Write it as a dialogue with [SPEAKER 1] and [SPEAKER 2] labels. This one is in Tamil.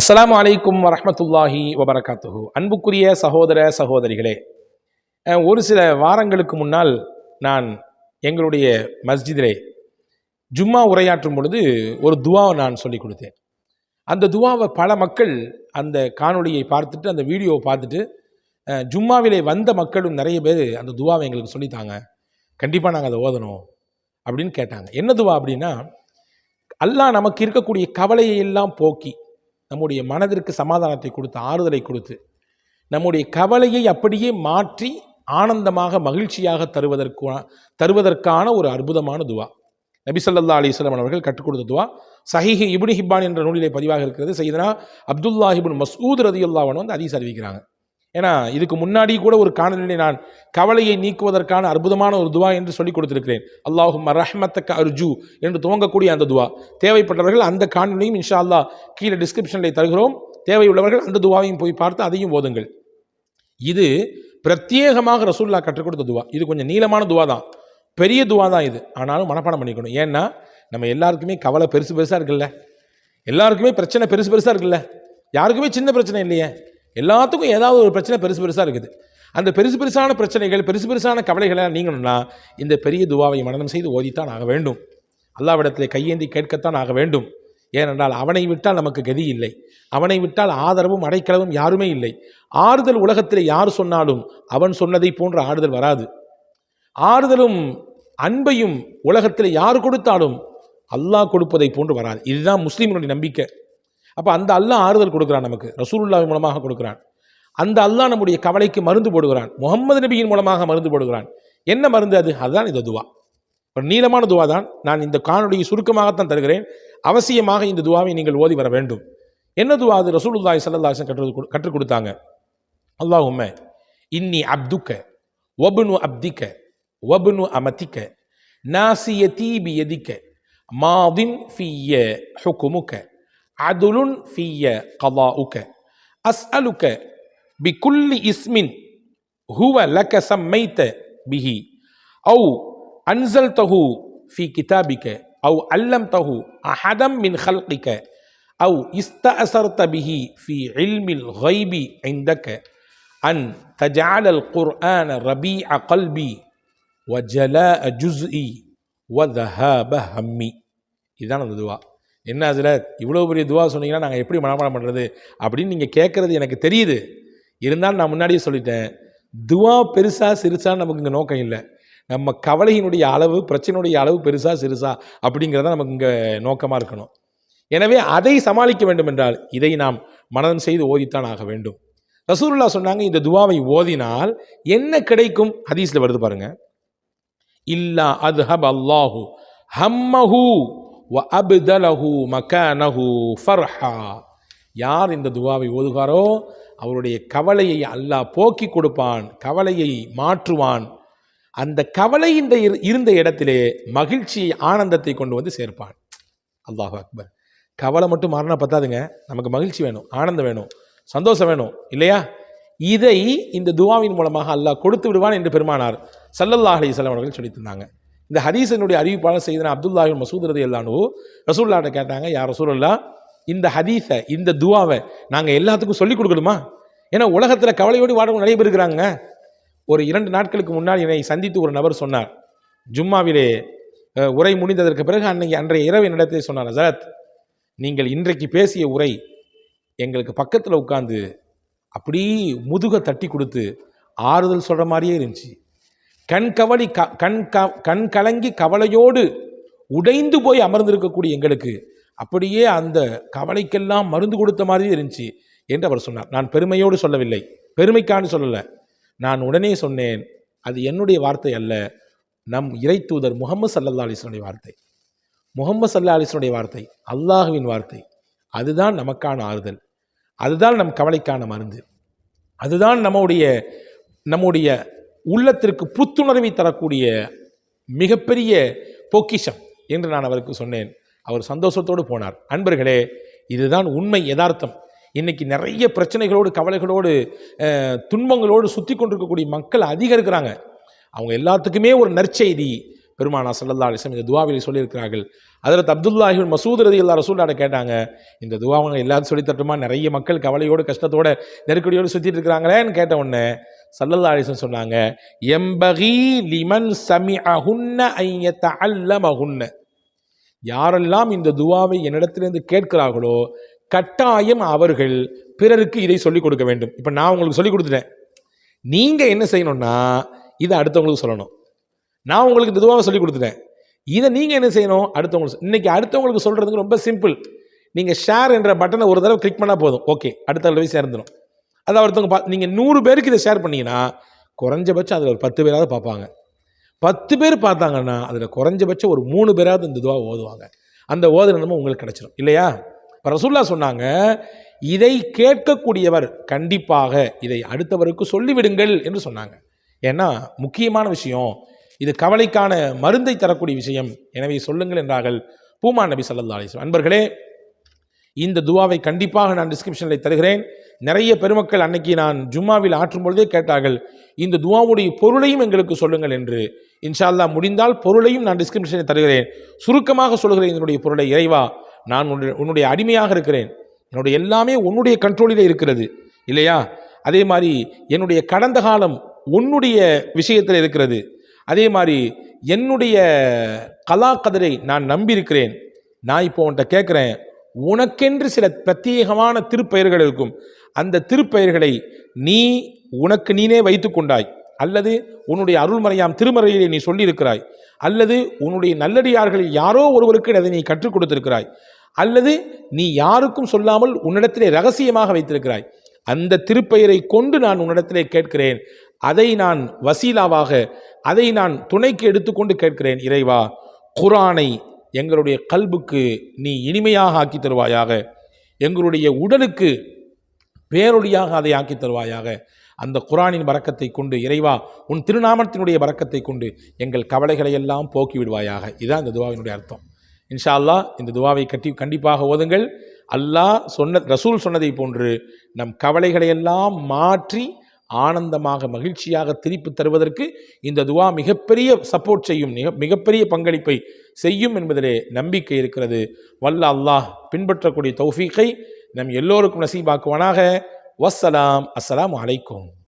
[SPEAKER 1] அஸ்லாம் அலைக்கும் வரமத்துல்லாஹி வபரகாத்துஹு. அன்புக்குரிய சகோதர சகோதரிகளே ஒரு சில வாரங்களுக்கு முன்னால் நான் எங்களுடைய மஸ்ஜிதிலே ஜும்மா உரையாற்றும் பொழுது ஒரு துவாவை நான் சொல்லிக் கொடுத்தேன். அந்த துவாவை பல மக்கள் அந்த காணொளியை பார்த்துட்டு அந்த வீடியோவை பார்த்துட்டு ஜும்மாவிலே வந்த மக்களும் நிறைய பேர் அந்த துவாவை எங்களுக்கு சொல்லித்தாங்க. கண்டிப்பாக நாங்கள் அதை ஓதணும் அப்படின்னு கேட்டாங்க. என்ன துவா அப்படின்னா அல்லாஹ் நமக்கு இருக்கக்கூடிய கவலையை எல்லாம் போக்கி நம்முடைய மனதிற்கு சமாதானத்தை கொடுத்து ஆறுதலை கொடுத்து நம்முடைய கவலையை அப்படியே மாற்றி ஆனந்தமாக மகிழ்ச்சியாக தருவதற்கு தருவதற்கான ஒரு அற்புதமான துவா. நபி ஸல்லல்லாஹு அலைஹி அவர்கள் கற்றுக் கொடுத்த துவா. சஹிஹி இபுனி ஹிப்பான் என்ற நூலிலே பதிவாக இருக்கிறது. செய்தனா அப்துல்லா மசூத் மஸ்ஊத் ரதியுல்லாஹு வந்து ஹதீஸ் அறிவிக்கிறாங்க. ஏன்னா இதுக்கு முன்னாடி கூட ஒரு காணொலியை நான் கவலையை நீக்குவதற்கான அற்புதமான ஒரு துவா என்று சொல்லிக் கொடுத்திருக்கிறேன். அல்லாஹும் ரஹ்மத்தக்க அர்ஜு என்று துவங்கக்கூடிய அந்த துவா. தேவைப்பட்டவர்கள் அந்த காணொலியும் இன்ஷா அல்லாஹ் கீழே டிஸ்கிரிப்ஷனில் தருகிறோம். தேவையுள்ளவர்கள் அந்த துவாவையும் போய் பார்த்து அதையும் ஓதுங்கள். இது பிரத்யேகமாக ரசூல்லா கற்றுக் கொடுத்த துவா. இது கொஞ்சம் நீளமான துவா தான். பெரிய துவா தான் இது. ஆனாலும் மனப்பாடம் பண்ணிக்கணும். ஏன்னா நம்ம எல்லாருக்குமே கவலை பெருசு பெருசாக இருக்குல்ல. எல்லாருக்குமே பிரச்சனை பெருசு பெருசாக இருக்குல்ல. யாருக்குமே சின்ன பிரச்சனை இல்லையே. எல்லாத்துக்கும் ஏதாவது ஒரு பிரச்சனை பெருசு பெருசாக இருக்குது. அந்த பெருசு பெருசான பிரச்சனைகள் பெருசு பெருசான கவலைகளை நீங்கணும்னா இந்த பெரிய துவாவை மனனம் செய்து ஓதித்தான் ஆக வேண்டும். அல்லாவிடத்தில் கையேந்தி கேட்கத்தான் ஆக வேண்டும். ஏனென்றால் அவனை விட்டால் நமக்கு கதி இல்லை. அவனை விட்டால் ஆதரவும் அடைக்கலவும் யாருமே இல்லை. ஆறுதல் உலகத்தில் யார் சொன்னாலும் அவன் சொன்னதை போன்ற ஆறுதல் வராது. ஆறுதலும் அன்பையும் உலகத்தில் யார் கொடுத்தாலும் அல்லாஹ் கொடுப்பதை போன்று வராது. இதுதான் முஸ்லீம்களுடைய நம்பிக்கை. அப்போ அந்த அல்லா ஆறுதல் கொடுக்குறான் நமக்கு. ரசூலுல்லாஹ் மூலமாக கொடுக்குறான். அந்த அல்லா நம்முடைய கவலைக்கு மருந்து போடுகிறான். முகமது நபியின் மூலமாக மருந்து போடுகிறான். என்ன மருந்து அது? அதுதான் இந்த துவா. ஒரு நீளமான துவா தான். நான் இந்த காணொலியை சுருக்கமாகத்தான் தருகிறேன். அவசியமாக இந்த துவாவை நீங்கள் ஓதி வர வேண்டும். என்ன துவா அது? ரசூலுல்லாய் ஸல்லல்லாஹு கற்று கற்றுக் கொடுத்தாங்க. அல்லாஹும்ம இன்னி அப்துக்க ஒபுனு அப்திக்க ஒபுனு அமதிக்க நாசிய தீபி எதிக்க மாதின் ஃபிய ஹுக்குமுக்க عدل في قضاؤك. أسألك بكل اسم هو لك سميت به أو أنزلته في كتابك أو علمته أحدا من خلقك أو استأثرت به في علم الغيب عندك. أن تجعل القرآن ربيع قلبي وجلاء جزئي وذهاب همي. إذا الدعاء. என்ன அதில்? இவ்வளோ பெரிய துவா சொன்னீங்கன்னா நாங்கள் எப்படி மனப்பாடம் பண்ணுறது அப்படின்னு நீங்கள் கேட்குறது எனக்கு தெரியுது. இருந்தாலும் நான் முன்னாடியே சொல்லிட்டேன். துவா பெருசாக சிறுசா நமக்கு இங்கே நோக்கம் இல்லை. நம்ம கவலையினுடைய அளவு பிரச்சனையுடைய அளவு பெருசாக சிறுசா அப்படிங்கிறத நமக்கு இங்கே நோக்கமாக இருக்கணும். எனவே அதை சமாளிக்க வேண்டும் என்றால் இதை நாம் மனதம் செய்து ஓதித்தான் ஆக வேண்டும். ரசூருல்லா சொன்னாங்க இந்த துவாவை ஓதினால் என்ன கிடைக்கும்? ஹதீஸ்ல வருது பாருங்க. இல்லா அத்ஹப் அல்லாஹூ ஹம்மஹூ. வ அப்தலஹு மகானஹு ஃபர்ஹா யார் இந்த துவாவை ஓதுகாரோ அவருடைய கவலையை அல்லாஹ் போக்கி கொடுப்பான் கவலையை மாற்றுவான். அந்த கவலை இந்த இரு- இருந்த இடத்திலே மகிழ்ச்சி ஆனந்தத்தை கொண்டு வந்து சேர்ப்பான். அல்லாஹ் அக்பர். கவலை மட்டும் மாறினா பத்தாதுங்க. நமக்கு மகிழ்ச்சி வேணும் ஆனந்தம் வேணும் சந்தோஷம் வேணும் இல்லையா? இதை இந்த துவாவின் மூலமாக அல்லாஹ் கொடுத்து விடுவான் என்று பெருமானார் சல்லல்லாஹ் அலைஹிஸ்ஸலாம் அவர்கள் தந்தாங்க. இந்த ஹதீஸனுடைய அறிவிப்பாளர் செய்தனா அப்துல்லாஹி மசூத் ரதி அல்லானு ரசூல்லாட்ட கேட்டாங்க யார் ரசூல்லா இந்த ஹதீஸை இந்த துவாவை நாங்கள் எல்லாத்துக்கும் சொல்லிக் கொடுக்கணுமா? ஏன்னா உலகத்தில் கவலையோடு வாழவும் நிறைய பேர் இருக்கிறாங்க ஒரு இரண்டு நாட்களுக்கு முன்னால் என்னை சந்தித்து ஒரு நபர் சொன்னார். ஜும்மாவிலே உரை முடிந்ததற்கு பிறகு அன்னைக்கு அன்றைய இரவு என்னிடத்தில் சொன்னார் ஹசரத் நீங்கள் இன்றைக்கு பேசிய உரை எங்களுக்கு பக்கத்தில் உட்காந்து அப்படி முதுக தட்டி கொடுத்து ஆறுதல் சொல்கிற மாதிரியே இருந்துச்சு. கண்கவலி க கண் க கண் கலங்கி கவலையோடு உடைந்து போய் அமர்ந்திருக்கக்கூடிய எங்களுக்கு அப்படியே அந்த கவலைக்கெல்லாம் மருந்து கொடுத்த மாதிரி இருந்துச்சு என்று அவர் சொன்னார். நான் பெருமையோடு சொல்லவில்லை. பெருமைக்கான்னு சொல்லலை. நான் உடனே சொன்னேன் அது என்னுடைய வார்த்தை அல்ல. நம் இறை தூதர் முகமது சல்லல்லா அலிஸ்வனுடைய வார்த்தை. முகமது சல்லா அலிஸ்வனுடைய வார்த்தை அல்லாஹுவின் வார்த்தை. அதுதான் நமக்கான ஆறுதல். அதுதான் நம் கவலைக்கான மருந்து. அதுதான் நம்முடைய நம்முடைய உள்ளத்திற்கு புத்துணர்வை தரக்கூடிய மிகப்பெரிய பொக்கிஷம் என்று நான் அவருக்கு சொன்னேன். அவர் சந்தோஷத்தோடு போனார். அன்பர்களே இதுதான் உண்மை யதார்த்தம். இன்னைக்கு நிறைய பிரச்சனைகளோடு கவலைகளோடு துன்பங்களோடு சுற்றி கொண்டிருக்கக்கூடிய மக்கள் அதிகம் இருக்கிறாங்க. அவங்க எல்லாத்துக்குமே ஒரு நற்செய்தி. பெருமானா சல்லல்லா அலிஸ்லாம் இந்த துவாவில் சொல்லியிருக்கிறார்கள். அதில் அப்துல்லாஹிபின் மசூத் ரதி அல்லா ரசூல்லாட கேட்டாங்க இந்த துவாவங்க எல்லாரும் சொல்லி தட்டுமா நிறைய மக்கள் கவலையோடு கஷ்டத்தோட நெருக்கடியோடு சுற்றிட்டு இருக்கிறாங்களேன்னு கேட்ட உடனே சல்லல்லா அலிஸ்லம் சொன்னாங்க எம்பகி லிமன் சமி அஹுன்ன ஐயத்த அல்லமகுன்ன யாரெல்லாம் இந்த துவாவை என்னிடத்திலிருந்து கேட்கிறார்களோ கட்டாயம் அவர்கள் பிறருக்கு இதை சொல்லிக் கொடுக்க வேண்டும். இப்போ நான் உங்களுக்கு சொல்லிக் கொடுத்துட்டேன். நீங்கள் என்ன செய்யணும்னா இதை அடுத்தவங்களுக்கு சொல்லணும். நான் உங்களுக்கு இந்த துவாவை சொல்லிக் கொடுத்துட்டேன். இதை நீங்கள் என்ன செய்யணும்? அடுத்தவங்களுக்கு இன்னைக்கு அடுத்தவங்களுக்கு சொல்கிறதுக்கு ரொம்ப சிம்பிள். நீங்கள் ஷேர் என்ற பட்டனை ஒரு தடவை கிளிக் பண்ணால் போதும். ஓகே அடுத்த தடவை சேர்ந்துடும் அதை ஒருத்தவங்க பா நீங்கள் நூறு பேருக்கு இதை ஷேர் பண்ணீங்கன்னா குறைஞ்சபட்சம் அதில் ஒரு பத்து பேராவது பார்ப்பாங்க. பத்து பேர் பார்த்தாங்கன்னா அதில் குறைஞ்சபட்சம் ஒரு மூணு பேராவது இந்த துவா ஓதுவாங்க. அந்த ஓதுனமும் உங்களுக்கு கிடச்சிடும் இல்லையா? இப்போ ரசூல்லா சொன்னாங்க இதை கேட்கக்கூடியவர் கண்டிப்பாக இதை அடுத்தவருக்கு சொல்லிவிடுங்கள் என்று சொன்னாங்க. ஏன்னா முக்கியமான விஷயம் இது கவலைக்கான மருந்தை தரக்கூடிய விஷயம். எனவே சொல்லுங்கள் என்றார்கள் பூமா நபி சல்லா அலிஸ்லாம் அன்பர்களே இந்த துவாவை கண்டிப்பாக நான் டிஸ்கிரிப்ஷனில் தருகிறேன். நிறைய பெருமக்கள் அன்னைக்கு நான் ஜும்மாவில் ஆற்றும் பொழுதே கேட்டார்கள் இந்த துவாவுடைய பொருளையும் எங்களுக்கு சொல்லுங்கள் என்று. இன்ஷால்லா முடிந்தால் பொருளையும் நான் டிஸ்கிரிப்ஷனை தருகிறேன். சுருக்கமாக சொல்கிறேன் இதனுடைய பொருளை இறைவா நான் உன்னுடைய உன்னுடைய அடிமையாக இருக்கிறேன். என்னுடைய எல்லாமே உன்னுடைய கண்ட்ரோலில் இருக்கிறது. இல்லையா? அதே மாதிரி என்னுடைய கடந்த காலம் உன்னுடைய விஷயத்தில் இருக்கிறது. அதே மாதிரி என்னுடைய கலா கதரை நான் நம்பியிருக்கிறேன். நான் இப்போ உன்கிட்ட கேட்குறேன் உனக்கென்று சில பிரத்யேகமான திருப்பெயர்கள் இருக்கும். அந்த திருப்பெயர்களை நீ உனக்கு நீனே வைத்து கொண்டாய். அல்லது உன்னுடைய அருள்மறையாம் திருமறையிலே நீ சொல்லியிருக்கிறாய். அல்லது உன்னுடைய நல்லடியார்களில் யாரோ ஒருவருக்கு அதை நீ கற்றுக் கொடுத்திருக்கிறாய். அல்லது நீ யாருக்கும் சொல்லாமல் உன்னிடத்திலே ரகசியமாக வைத்திருக்கிறாய். அந்த திருப்பெயரை கொண்டு நான் உன்னிடத்திலே கேட்கிறேன். அதை நான் வசீலாவாக அதை நான் துணைக்கு எடுத்துக்கொண்டு கேட்கிறேன் இறைவா. குரானை எங்களுடைய கல்புக்கு நீ இனிமையாக ஆக்கி தருவாயாக. எங்களுடைய உடலுக்கு பேரொழியாக அதை ஆக்கி தருவாயாக. அந்த குரானின் வரக்கத்தை கொண்டு இறைவா உன் திருநாமத்தினுடைய வரக்கத்தை கொண்டு எங்கள் கவலைகளை எல்லாம் போக்கி விடுவாயாக. இதுதான் இந்த துவாவினுடைய அர்த்தம். இன்ஷா அல்லாஹ் இந்த துவாவை கட்டி கண்டிப்பாக ஓதுங்கள். அல்லாஹ் சொன்ன ரசூல் சொன்னதை போன்று நம் கவலைகளையெல்லாம் மாற்றி ஆனந்தமாக மகிழ்ச்சியாக திருப்பி தருவதற்கு இந்த துவா மிகப்பெரிய சப்போர்ட் செய்யும் மிக மிகப்பெரிய பங்களிப்பை செய்யும் என்பதிலே நம்பிக்கை இருக்கிறது. வல்ல அல்லாஹ் பின்பற்றக்கூடிய தௌஃபீக்கை நம் எல்லோருக்கும் நசீபாக்குவானாக. வசலாம் அஸ்லாம் அலைக்கும்.